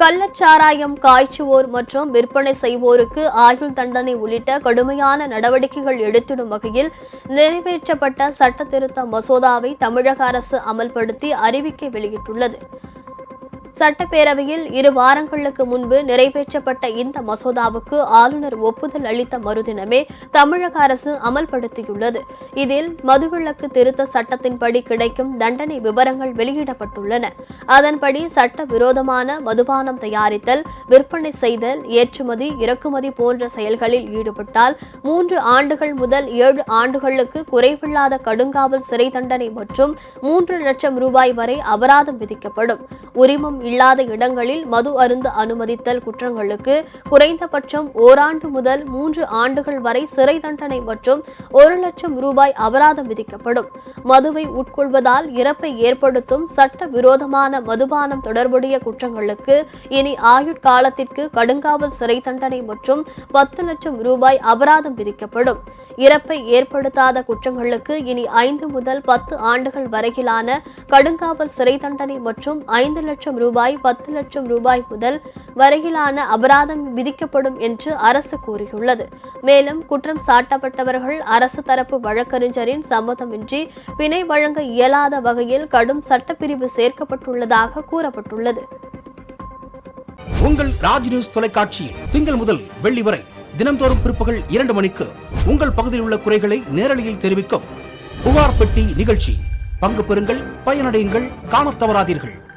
கள்ளச்சாராயம் காய்ச்சுவோர் மற்றும் விற்பனை செய்வோருக்கு ஆயுள் தண்டனை உள்ளிட்ட கடுமையான நடவடிக்கைகள் எடுத்திடும் வகையில் நிறைவேற்றப்பட்ட சட்டத்திருத்த மசோதாவை தமிழக அரசு அமல்படுத்தி அறிவிக்கை வெளியிட்டுள்ளது. சட்டப்பேரவையில் இரு வாரங்களுக்கு முன்பு நிறைவேற்றப்பட்ட இந்த மசோதாவுக்கு ஆளுநர் ஒப்புதல் அளித்த மறுதினமே தமிழக அரசு அமல்படுத்தியுள்ளது. இதில் மதுவிலக்கு திருத்த சட்டத்தின்படி கிடைக்கும் தண்டனை விவரங்கள் வெளியிடப்பட்டுள்ளன. அதன்படி சட்ட விரோதமான மதுபானம் தயாரித்தல் விற்பனை செய்தல் ஏற்றுமதி இறக்குமதி போன்ற செயல்களில் ஈடுபட்டால் மூன்று ஆண்டுகள் முதல் ஏழு ஆண்டுகளுக்கு குறைவில்லாத கடுங்காவல் சிறை தண்டனை மற்றும் மூன்று லட்சம் ரூபாய் வரை அபராதம் விதிக்கப்படும். உரிமம் இல்லாத இடங்களில் மது அருந்த அனுமதித்தல் குற்றங்களுக்கு குறைந்தபட்சம் ஓராண்டு முதல் மூன்று ஆண்டுகள் வரை சிறை தண்டனை மற்றும் ஒரு லட்சம் ரூபாய் அபராதம் விதிக்கப்படும். மதுவை உட்கொள்வதால் இறப்பை ஏற்படுத்தும் சட்ட விரோதமான மதுபானம் தொடர்புடைய குற்றங்களுக்கு இனி ஆயுட்காலத்திற்கு கடுங்காவல் சிறை தண்டனை மற்றும் பத்து லட்சம் ரூபாய் அபராதம் விதிக்கப்படும். இறப்பை ஏற்படுத்தாத குற்றங்களுக்கு இனி ஐந்து முதல் பத்து ஆண்டுகள் வரையிலான கடுங்காவல் சிறை தண்டனை மற்றும் ஐந்து லட்சம் ரூபாய் ரூபாய் பத்து லட்சம் ரூபாய் முதல் வரையிலான அபராதம் விதிக்கப்படும் என்று அரசு கூறியுள்ளது. மேலும் குற்றம் சாட்டப்பட்டவர்கள் அரசு தரப்பு வழக்கறிஞரின் சம்மதமின்றி பிணை வழங்க இயலாத வகையில் கடும் சட்டப்பிரிவு சேர்க்கப்பட்டுள்ளதாக கூறப்பட்டுள்ளது. உங்கள் ராஜ் நியூஸ் தொலைக்காட்சியில் திங்கள் முதல் வெள்ளி வரை தினம்தோறும் பிற்பகல் இரண்டு மணிக்கு உங்கள் பகுதியில் உள்ள குறைகளை நேரலையில் தெரிவிக்கும் புகார் பெட்டி நிகழ்ச்சி. பங்கு பெறுங்கள் பயனடையுங்கள் காணத் தவறாதீர்கள்.